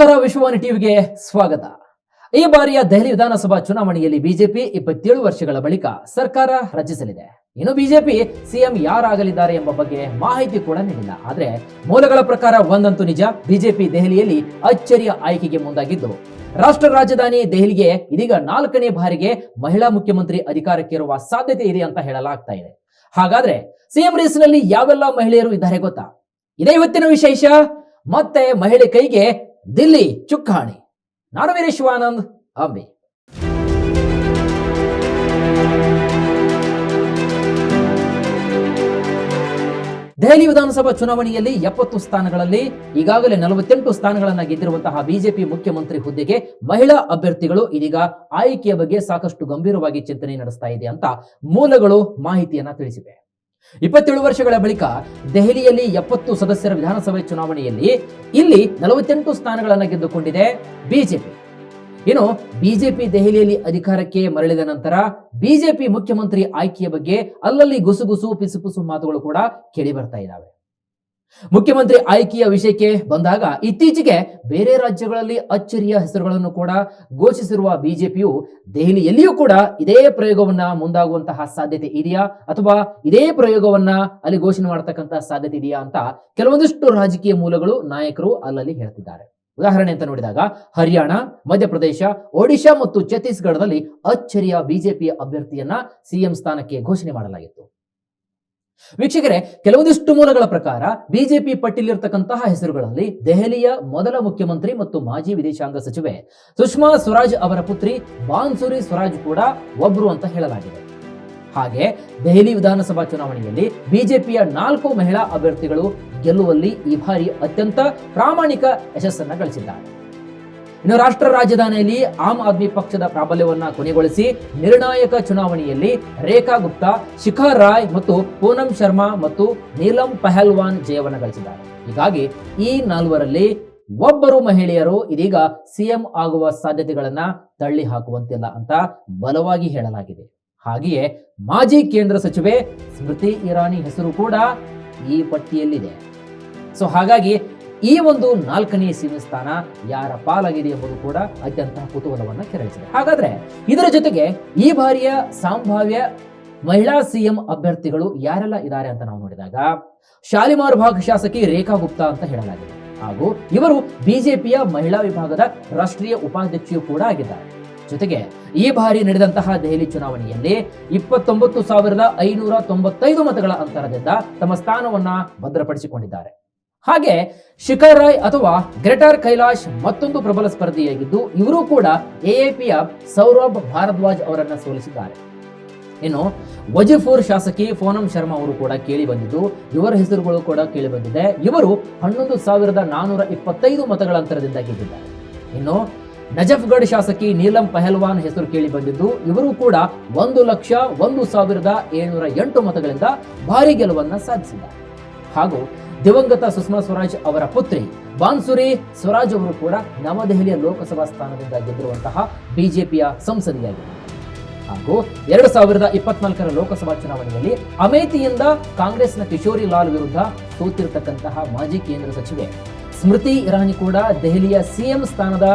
ನಮಸ್ಕಾರ, ವಿಶ್ವವಾಣಿ ಟಿವಿಗೆ ಸ್ವಾಗತ. ಈ ಬಾರಿಯ ದೆಹಲಿ ವಿಧಾನಸಭಾ ಚುನಾವಣೆಯಲ್ಲಿ ಬಿಜೆಪಿ ಇಪ್ಪತ್ತೇಳು ವರ್ಷಗಳ ಬಳಿಕ ಸರ್ಕಾರ ರಚಿಸಲಿದೆ. ಇನ್ನು ಬಿಜೆಪಿ ಸಿಎಂ ಯಾರಾಗಲಿದ್ದಾರೆ ಎಂಬ ಬಗ್ಗೆ ಮಾಹಿತಿ ಕೂಡ ನೀಡಿಲ್ಲ. ಆದ್ರೆ ಮೂಲಗಳ ಪ್ರಕಾರ ಒಂದಂತೂ ನಿಜ, ಬಿಜೆಪಿ ದೆಹಲಿಯಲ್ಲಿ ಅಚ್ಚರಿಯ ಆಯ್ಕೆಗೆ ಮುಂದಾಗಿದ್ದು, ರಾಷ್ಟ್ರ ರಾಜಧಾನಿ ದೆಹಲಿಗೆ ಇದೀಗ ನಾಲ್ಕನೇ ಬಾರಿಗೆ ಮಹಿಳಾ ಮುಖ್ಯಮಂತ್ರಿ ಅಧಿಕಾರಕ್ಕೇರುವ ಸಾಧ್ಯತೆ ಇದೆ ಅಂತ ಹೇಳಲಾಗ್ತಾ ಇದೆ. ಹಾಗಾದ್ರೆ ಸಿಎಂ ರೇಸ್ನಲ್ಲಿ ಯಾವೆಲ್ಲ ಮಹಿಳೆಯರು ಇದ್ದಾರೆ ಗೊತ್ತಾ? ಇದೇ ಇವತ್ತಿನ ವಿಶೇಷ, ಮತ್ತೆ ಮಹಿಳೆ ಕೈಗೆ ದಿಲ್ಲಿ ಚುಕ್ಕಾಣಿ. ನಾನು ವೀರೇಶ್ವಾನಂದ್ ಅಂಬಿ. ದೆಹಲಿ ವಿಧಾನಸಭಾ ಚುನಾವಣೆಯಲ್ಲಿ ಎಪ್ಪತ್ತು ಸ್ಥಾನಗಳಲ್ಲಿ ಈಗಾಗಲೇ ನಲವತ್ತೆಂಟು ಸ್ಥಾನಗಳನ್ನು ಗೆದ್ದಿರುವಂತಹ ಬಿಜೆಪಿ ಮುಖ್ಯಮಂತ್ರಿ ಹುದ್ದೆಗೆ ಮಹಿಳಾ ಅಭ್ಯರ್ಥಿಗಳು ಇದೀಗ ಆಯ್ಕೆಯ ಬಗ್ಗೆ ಸಾಕಷ್ಟು ಗಂಭೀರವಾಗಿ ಚಿಂತನೆ ನಡೆಸ್ತಾ ಇದೆ ಅಂತ ಮೂಲಗಳು ಮಾಹಿತಿಯನ್ನ ತಿಳಿಸಿವೆ. ಇಪ್ಪತ್ತೇಳು ವರ್ಷಗಳ ಬಳಿಕ ದೆಹಲಿಯಲ್ಲಿ ಎಪ್ಪತ್ತು ಸದಸ್ಯರ ವಿಧಾನಸಭೆ ಚುನಾವಣೆಯಲ್ಲಿ ಇಲ್ಲಿ ನಲವತ್ತೆಂಟು ಸ್ಥಾನಗಳನ್ನು ಗೆದ್ದುಕೊಂಡಿದೆ ಬಿಜೆಪಿ. ಇನ್ನು ಬಿಜೆಪಿ ದೆಹಲಿಯಲ್ಲಿ ಅಧಿಕಾರಕ್ಕೆ ಮರಳಿದ ನಂತರ ಬಿಜೆಪಿ ಮುಖ್ಯಮಂತ್ರಿ ಆಯ್ಕೆಯ ಬಗ್ಗೆ ಅಲ್ಲಲ್ಲಿ ಗುಸುಗುಸು ಪಿಸುಪುಸು ಮಾತುಗಳು ಕೂಡ ಕೇಳಿ ಬರ್ತಾ ಇದ್ದಾವೆ. ಮುಖ್ಯಮಂತ್ರಿ ಆಯ್ಕೆಯ ವಿಷಯಕ್ಕೆ ಬಂದಾಗ ಇತ್ತೀಚೆಗೆ ಬೇರೆ ರಾಜ್ಯಗಳಲ್ಲಿ ಅಚ್ಚರಿಯ ಹೆಸರುಗಳನ್ನು ಕೂಡ ಘೋಷಿಸಿರುವ ಬಿಜೆಪಿಯು ದೆಹಲಿಯಲ್ಲಿಯೂ ಕೂಡ ಇದೇ ಪ್ರಯೋಗವನ್ನ ಮುಂದಾಗುವಂತಹ ಸಾಧ್ಯತೆ ಇದೆಯಾ? ಅಥವಾ ಇದೇ ಪ್ರಯೋಗವನ್ನ ಅಲ್ಲಿ ಘೋಷಣೆ ಮಾಡತಕ್ಕಂತಹ ಸಾಧ್ಯತೆ ಇದೆಯಾ ಅಂತ ಕೆಲವೊಂದಿಷ್ಟು ರಾಜಕೀಯ ಮೂಲಗಳು ನಾಯಕರು ಅಲ್ಲಲ್ಲಿ ಹೇಳ್ತಿದ್ದಾರೆ. ಉದಾಹರಣೆ ಅಂತ ನೋಡಿದಾಗ ಹರಿಯಾಣ, ಮಧ್ಯಪ್ರದೇಶ, ಒಡಿಶಾ ಮತ್ತು ಛತ್ತೀಸ್ಗಢದಲ್ಲಿ ಅಚ್ಚರಿಯ ಬಿಜೆಪಿ ಅಭ್ಯರ್ಥಿಯನ್ನ ಸಿಎಂ ಸ್ಥಾನಕ್ಕೆ ಘೋಷಣೆ ಮಾಡಲಾಗಿತ್ತು. ವೀಕ್ಷಕರೇ, ಕೆಲವೊಂದಿಷ್ಟು ಮೂಲಗಳ ಪ್ರಕಾರ ಬಿಜೆಪಿ ಪಟ್ಟಿಲಿರ್ತಕ್ಕಂತಹ ಹೆಸರುಗಳಲ್ಲಿ ದೆಹಲಿಯ ಮೊದಲ ಮುಖ್ಯಮಂತ್ರಿ ಮತ್ತು ಮಾಜಿ ವಿದೇಶಾಂಗ ಸಚಿವೆ ಸುಷ್ಮಾ ಸ್ವರಾಜ್ ಅವರ ಪುತ್ರಿ ಬಾನ್ಸುರಿ ಸ್ವರಾಜ್ ಕೂಡ ಒಬ್ರು ಅಂತ ಹೇಳಲಾಗಿದೆ. ಹಾಗೆ ದೆಹಲಿ ವಿಧಾನಸಭಾ ಚುನಾವಣೆಯಲ್ಲಿ ಬಿಜೆಪಿಯ ನಾಲ್ಕು ಮಹಿಳಾ ಅಭ್ಯರ್ಥಿಗಳು ಗೆಲ್ಲುವಲ್ಲಿ ಈ ಬಾರಿ ಅತ್ಯಂತ ಪ್ರಾಮಾಣಿಕ ಯಶಸ್ಸನ್ನ ಗಳಿಸಿದ್ದಾರೆ. ಇನ್ನು ರಾಷ್ಟ್ರ ರಾಜಧಾನಿಯಲ್ಲಿ ಆಮ್ ಆದ್ಮಿ ಪಕ್ಷದ ಪ್ರಾಬಲ್ಯವನ್ನ ಕೊನೆಗೊಳಿಸಿ ನಿರ್ಣಾಯಕ ಚುನಾವಣೆಯಲ್ಲಿ ರೇಖಾ ಗುಪ್ತಾ ಶಿಖಾ ರಾಯ್ ಮತ್ತು ಪೂನಂ ಶರ್ಮಾ ಮತ್ತು ನೀಲಂ ಪಹಲ್ವಾನ್ ಜಯವನ್ನ ಗಳಿಸಿದ್ದಾರೆ. ಹೀಗಾಗಿ ಈ ನಾಲ್ವರಲ್ಲಿ ಒಬ್ಬರು ಮಹಿಳೆಯರು ಇದೀಗ ಸಿಎಂ ಆಗುವ ಸಾಧ್ಯತೆಗಳನ್ನ ತಳ್ಳಿ ಹಾಕುವಂತಿಲ್ಲ ಅಂತ ಬಲವಾಗಿ ಹೇಳಲಾಗಿದೆ. ಹಾಗೆಯೇ ಮಾಜಿ ಕೇಂದ್ರ ಸಚಿವೆ ಸ್ಮೃತಿ ಇರಾನಿ ಹೆಸರು ಕೂಡ ಈ ಪಟ್ಟಿಯಲ್ಲಿದೆ. ಸೊ ಹಾಗಾಗಿ ಈ ಒಂದು ನಾಲ್ಕನೇ ಸ್ಥಾನ ಯಾರ ಪಾಲಾಗಿದೆ ಎಂಬುದು ಕೂಡ ಅತ್ಯಂತ ಕುತೂಹಲವನ್ನ ಕೆರಳಿಸಿದೆ. ಹಾಗಾದ್ರೆ ಇದರ ಜೊತೆಗೆ ಈ ಬಾರಿಯ ಸಂಭಾವ್ಯ ಮಹಿಳಾ ಸಿಎಂ ಅಭ್ಯರ್ಥಿಗಳು ಯಾರೆಲ್ಲ ಇದ್ದಾರೆ ಅಂತ ನಾವು ನೋಡಿದಾಗ ಶಾಲಿಮಾರ್ ಭಾಗ ಶಾಸಕಿ ರೇಖಾ ಗುಪ್ತಾ ಅಂತ ಹೇಳಲಾಗಿದೆ. ಹಾಗೂ ಇವರು ಬಿಜೆಪಿಯ ಮಹಿಳಾ ವಿಭಾಗದ ರಾಷ್ಟ್ರೀಯ ಉಪಾಧ್ಯಕ್ಷೆಯೂ ಕೂಡ ಆಗಿದ್ದಾರೆ. ಜೊತೆಗೆ ಈ ಬಾರಿ ನಡೆದಂತಹ ದೆಹಲಿ ಚುನಾವಣೆಯಲ್ಲಿ ಇಪ್ಪತ್ತೊಂಬತ್ತು ಸಾವಿರದ ಐನೂರ ತೊಂಬತ್ತೈದು ಮತಗಳ ಅಂತರದಿಂದ ತಮ್ಮ ಸ್ಥಾನವನ್ನ ಭದ್ರಪಡಿಸಿಕೊಂಡಿದ್ದಾರೆ. ಹಾಗೆ ಶಿಖರ್ ರಾಯ್ ಅಥವಾ ಗ್ರೇಟರ್ ಕೈಲಾಶ್ ಮತ್ತೊಂದು ಪ್ರಬಲ ಸ್ಪರ್ಧಿಯಾಗಿದ್ದು, ಇವರು ಕೂಡ ಎಎಪಿಯ ಸೌರಭ್ ಭಾರದ್ವಾಜ್ ಅವರನ್ನು ಸೋಲಿಸಿದ್ದಾರೆ. ಇನ್ನು ವಜಿಫೂರ್ ಶಾಸಕಿ ಫೋನಂ ಶರ್ಮಾ ಅವರು ಕೂಡ ಕೇಳಿ ಬಂದಿದ್ದು, ಇವರ ಹೆಸರುಗಳು ಕೂಡ ಕೇಳಿ ಬಂದಿದೆ. ಇವರು ಹನ್ನೊಂದು ಸಾವಿರದ ನಾನೂರ ಇಪ್ಪತ್ತೈದು ಮತಗಳ ಅಂತರದಿಂದ ಗೆದ್ದಿದ್ದಾರೆ. ಇನ್ನು ನಜಫ್ಗಢ್ ಶಾಸಕಿ ನೀಲಂ ಪಹಲ್ವಾನ್ ಹೆಸರು ಕೇಳಿ ಬಂದಿದ್ದು, ಇವರು ಕೂಡ ಒಂದು ಲಕ್ಷ ಒಂದು ಸಾವಿರದ ಏಳ್ನೂರ ಎಂಟು ಮತಗಳಿಂದ ಭಾರಿ ಗೆಲುವನ್ನ ಸಾಧಿಸಿದ್ದಾರೆ. ಹಾಗೂ ದಿವಂಗತ ಸುಷ್ಮಾ ಸ್ವರಾಜ್ ಅವರ ಪುತ್ರಿ ಬಾನ್ಸುರಿ ಸ್ವರಾಜ್ ಅವರು ಕೂಡ ನವದೆಹಲಿಯ ಲೋಕಸಭಾ ಸ್ಥಾನದಿಂದ ಗೆದ್ದಿರುವಂತಹ ಬಿಜೆಪಿಯ ಸಂಸದಿಯಾಗಿದೆ ಹಾಗೂ ಎರಡು ಸಾವಿರದ ಇಪ್ಪತ್ನಾಲ್ಕರ ಲೋಕಸಭಾ ಚುನಾವಣೆಯಲ್ಲಿ ಅಮೇಥಿಯಿಂದ ಕಾಂಗ್ರೆಸ್ನ ಕಿಶೋರಿ ಲಾಲ್ ವಿರುದ್ಧ ಸೋತಿರತಕ್ಕಂತಹ ಮಾಜಿ ಕೇಂದ್ರ ಸಚಿವೆ ಸ್ಮೃತಿ ಇರಾನಿ ಕೂಡ ದೆಹಲಿಯ ಸಿಎಂ ಸ್ಥಾನದ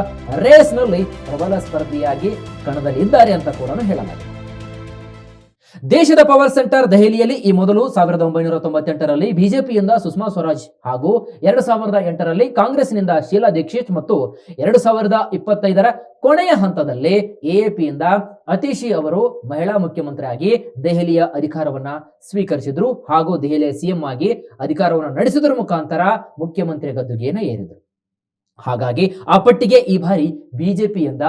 ರೇಸ್ನಲ್ಲಿ ಪ್ರಬಲ ಸ್ಪರ್ಧಿಯಾಗಿ ಕಣದಲ್ಲಿದ್ದಾರೆ ಅಂತ ಕೂಡ ಹೇಳಲಾಗಿದೆ. ದೇಶದ ಪವರ್ ಸೆಂಟರ್ ದೆಹಲಿಯಲ್ಲಿ ಈ ಮೊದಲು ಸಾವಿರದ ಒಂಬೈನೂರ ತೊಂಬತ್ತೆಂಟರಲ್ಲಿ ಬಿಜೆಪಿಯಿಂದ ಸುಷ್ಮಾ ಸ್ವರಾಜ್ ಹಾಗೂ ಎರಡು ಸಾವಿರದ ಎಂಟರಲ್ಲಿ ಕಾಂಗ್ರೆಸ್ನಿಂದ ಶೀಲಾ ದೀಕ್ಷಿತ್ ಮತ್ತು ಎರಡು ಸಾವಿರದ ಇಪ್ಪತ್ತೈದರ ಕೊನೆಯ ಹಂತದಲ್ಲಿ ಎಎಪಿಯಿಂದ ಅತಿಶಿ ಅವರು ಮಹಿಳಾ ಮುಖ್ಯಮಂತ್ರಿಯಾಗಿ ದೆಹಲಿಯ ಅಧಿಕಾರವನ್ನ ಸ್ವೀಕರಿಸಿದ್ರು ಹಾಗೂ ದೆಹಲಿಯ ಸಿಎಂ ಆಗಿ ಅಧಿಕಾರವನ್ನು ನಡೆಸಿದ್ರ ಮುಖಾಂತರ ಮುಖ್ಯಮಂತ್ರಿ ಗದ್ದುಗೆಯನ್ನು ಏರಿದರು. ಹಾಗಾಗಿ ಆ ಪಟ್ಟಿಗೆ ಈ ಬಾರಿ ಬಿಜೆಪಿಯಿಂದ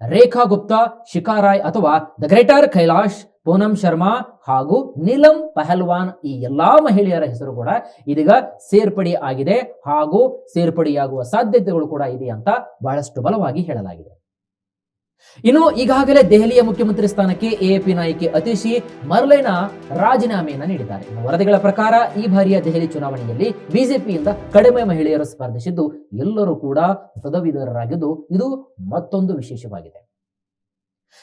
ರೇಖಾ ಗುಪ್ತಾ ಶಿಕಾರಾಯ್ ಅಥವಾ ದ ಗ್ರೇಟರ್ ಕೈಲಾಶ್ ಪೂನಂ ಶರ್ಮಾ ಹಾಗೂ ನೀಲಂ ಪಹಲ್ವಾನ್ ಈ ಎಲ್ಲಾ ಮಹಿಳೆಯರ ಹೆಸರು ಕೂಡ ಇದೀಗ ಸೇರ್ಪಡೆ ಆಗಿದೆ ಹಾಗೂ ಸೇರ್ಪಡೆಯಾಗುವ ಸಾಧ್ಯತೆಗಳು ಕೂಡ ಇದೆ ಅಂತ ಬಹಳಷ್ಟು ಬಲವಾಗಿ ಹೇಳಲಾಗಿದೆ. ಇನ್ನು ಈಗಾಗಲೇ ದೆಹಲಿಯ ಮುಖ್ಯಮಂತ್ರಿ ಸ್ಥಾನಕ್ಕೆ ಎಎಪಿ ನಾಯಕಿ ಅತಿಶಿ ಮರ್ಲೈನ ರಾಜೀನಾಮೆಯನ್ನ ನೀಡಿದ್ದಾರೆ. ವರದಿಗಳ ಪ್ರಕಾರ ಈ ಬಾರಿಯ ದೆಹಲಿ ಚುನಾವಣೆಯಲ್ಲಿ ಬಿಜೆಪಿಯಿಂದ ಕಡಿಮೆ ಮಹಿಳೆಯರು ಸ್ಪರ್ಧಿಸಿದ್ದು ಎಲ್ಲರೂ ಕೂಡ ಪದವೀಧರರಾಗಿದ್ದು ಇದು ಮತ್ತೊಂದು ವಿಶೇಷವಾಗಿದೆ.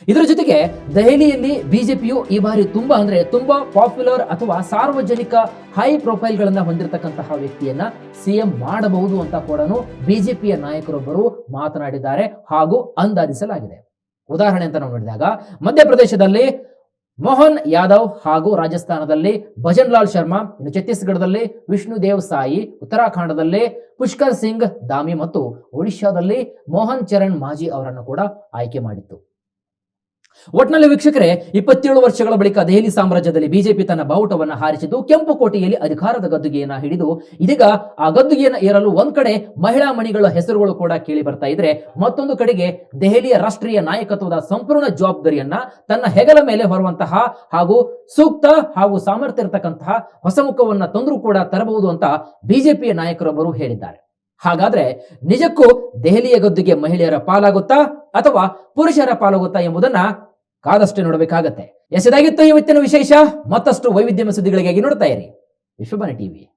ಇದರ ಜೊತೆಗೆ ದೆಹಲಿಯಲ್ಲಿ ಬಿಜೆಪಿಯು ಈ ಬಾರಿ ತುಂಬಾ ಅಂದ್ರೆ ತುಂಬಾ ಪಾಪ್ಯುಲರ್ ಅಥವಾ ಸಾರ್ವಜನಿಕ ಹೈ ಪ್ರೊಫೈಲ್ ಗಳನ್ನ ಹೊಂದಿರತಕ್ಕಂತಹ ವ್ಯಕ್ತಿಯನ್ನ ಸಿಎಂ ಮಾಡಬಹುದು ಅಂತ ಕೂಡ ಬಿಜೆಪಿಯ ನಾಯಕರೊಬ್ಬರು ಮಾತನಾಡಿದ್ದಾರೆ ಹಾಗೂ ಅಂದಾಜಿಸಲಾಗಿದೆ. ಉದಾಹರಣೆ ಅಂತ ನಾವು ನೋಡಿದಾಗ, ಮಧ್ಯಪ್ರದೇಶದಲ್ಲಿ ಮೋಹನ್ ಯಾದವ್ ಹಾಗೂ ರಾಜಸ್ಥಾನದಲ್ಲಿ ಭಜನ್ ಲಾಲ್ ಶರ್ಮಾ, ಇನ್ನು ಛತ್ತೀಸ್ಗಢದಲ್ಲಿ ವಿಷ್ಣು ದೇವ್ ಸಾಯಿ ಉತ್ತರಾಖಂಡದಲ್ಲಿ ಪುಷ್ಕರ್ ಸಿಂಗ್ ದಾಮಿ ಮತ್ತು ಒಡಿಶಾದಲ್ಲಿ ಮೋಹನ್ ಚರಣ್ ಮಾಜಿ ಅವರನ್ನು ಕೂಡ ಆಯ್ಕೆ ಮಾಡಿತ್ತು. ಒಟ್ನಲ್ಲಿ ವೀಕ್ಷಕರೇ, ಇಪ್ಪತ್ತೇಳು ವರ್ಷಗಳ ಬಳಿಕ ದೆಹಲಿ ಸಾಮ್ರಾಜ್ಯದಲ್ಲಿ ಬಿಜೆಪಿ ತನ್ನ ಬಾವುಟವನ್ನ ಹಾರಿಸಿದ್ದು, ಕೆಂಪು ಕೋಟೆಯಲ್ಲಿ ಅಧಿಕಾರದ ಗದ್ದುಗೆಯನ್ನ ಹಿಡಿದು, ಇದೀಗ ಆ ಗದ್ದುಗೆಯನ್ನ ಏರಲು ಒಂದ್ ಕಡೆ ಮಹಿಳಾ ಮಣಿಗಳ ಹೆಸರುಗಳು ಕೂಡ ಕೇಳಿ ಬರ್ತಾ ಇದ್ರೆ, ಮತ್ತೊಂದು ಕಡೆಗೆ ದೆಹಲಿಯ ರಾಷ್ಟ್ರೀಯ ನಾಯಕತ್ವದ ಸಂಪೂರ್ಣ ಜವಾಬ್ದಾರಿಯನ್ನ ತನ್ನ ಹೆಗಲ ಮೇಲೆ ಹೊರುವಂತಹ ಹಾಗೂ ಸೂಕ್ತ ಹಾಗೂ ಸಾಮರ್ಥ್ಯ ಇರತಕ್ಕಂತಹ ಹೊಸ ಮುಖವನ್ನ ತಂದರೂ ಕೂಡ ತರಬಹುದು ಅಂತ ಬಿಜೆಪಿಯ ನಾಯಕರೊಬ್ಬರು ಹೇಳಿದ್ದಾರೆ. ಹಾಗಾದ್ರೆ ನಿಜಕ್ಕೂ ದೆಹಲಿಯ ಗದ್ದುಗೆ ಮಹಿಳೆಯರ ಪಾಲಾಗುತ್ತಾ ಅಥವಾ ಪುರುಷರ ಪಾಲಾಗುತ್ತಾ ಎಂಬುದನ್ನ ಕಾದಷ್ಟೇ ನೋಡಬೇಕಾಗತ್ತೆ. ಎಸೆದಾಗಿತ್ತು ಇವತ್ತಿನ ವಿಶೇಷ? ಮತ್ತಷ್ಟು ವೈವಿಧ್ಯಮ ಸುದ್ದಿಗಳಿಗಾಗಿ ನೋಡ್ತಾ ಇರಿ. ವಿಶ್ವಬಾನಿ ಟಿವಿ.